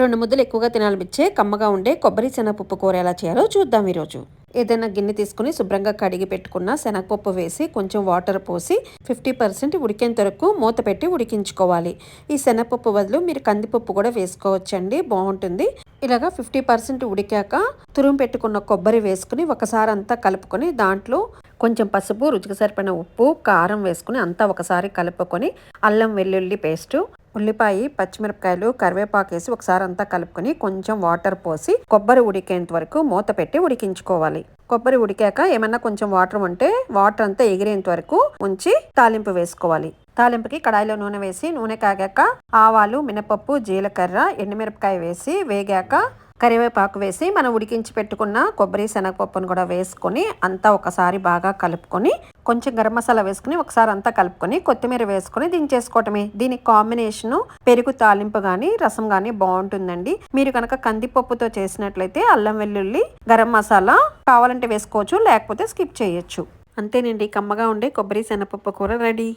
రెండు ముద్దలు ఎక్కువగా తినాలనిపించే కమ్మగా ఉండే కొబ్బరి శనగపప్పు కూర ఎలా చేయాలో చూద్దాం ఈరోజు. ఏదైనా గిన్నె తీసుకుని శుభ్రంగా కడిగి పెట్టుకున్న శనగపప్పు వేసి కొంచెం వాటర్ పోసి ఫిఫ్టీ పర్సెంట్ ఉడికేంత వరకు మూత పెట్టి ఉడికించుకోవాలి. ఈ శనగపప్పు బదులు మీరు కందిపప్పు కూడా వేసుకోవచ్చండి బాగుంటుంది. ఇలాగా ఫిఫ్టీ పర్సెంట్ ఉడికాక తురుము పెట్టుకున్న కొబ్బరి వేసుకుని ఒకసారి అంతా కలుపుకొని దాంట్లో కొంచెం పసుపు రుచికి సరిపడిన ఉప్పు కారం వేసుకుని అంతా ఒకసారి కలుపుకొని అల్లం వెల్లుల్లి పేస్టు ఉల్లిపాయ పచ్చిమిరపకాయలు కరివేపాకు వేసి ఒకసారి అంతా కలుపుకొని కొంచెం వాటర్ పోసి కొబ్బరి ఉడికేంత వరకు మూత పెట్టి ఉడికించుకోవాలి. కొబ్బరి ఉడికాక ఏమన్నా కొంచెం వాటర్ ఉంటే వాటర్ అంతా ఎగిరేంత వరకు ఉంచి తాలింపు వేసుకోవాలి. తాలింపుకి కడాయిలో నూనె వేసి నూనె కాగాక ఆవాలు మినపప్పు జీలకర్ర ఎండుమిరపకాయ వేసి వేగాక కరివేపాకు వేసి మనం ఉడికించి పెట్టుకున్న కొబ్బరి శనగపప్పును కూడా వేసుకొని అంతా ఒకసారి బాగా కలుపుకొని కొంచెం గరం మసాలా వేసుకుని ఒకసారి అంతా కలుపుకొని కొత్తిమీర వేసుకొని దించేసుకోవటమే. దీని కాంబినేషను పెరుగు తాలింపు కానీ రసం కానీ బాగుంటుందండి. మీరు కనుక కందిపప్పుతో చేసినట్లయితే అల్లం వెల్లుల్లి గరం మసాలా కావాలంటే వేసుకోవచ్చు లేకపోతే స్కిప్ చేయొచ్చు. అంతేనండి కమ్మగా ఉండే కొబ్బరి శనగపప్పు కూర రెడీ.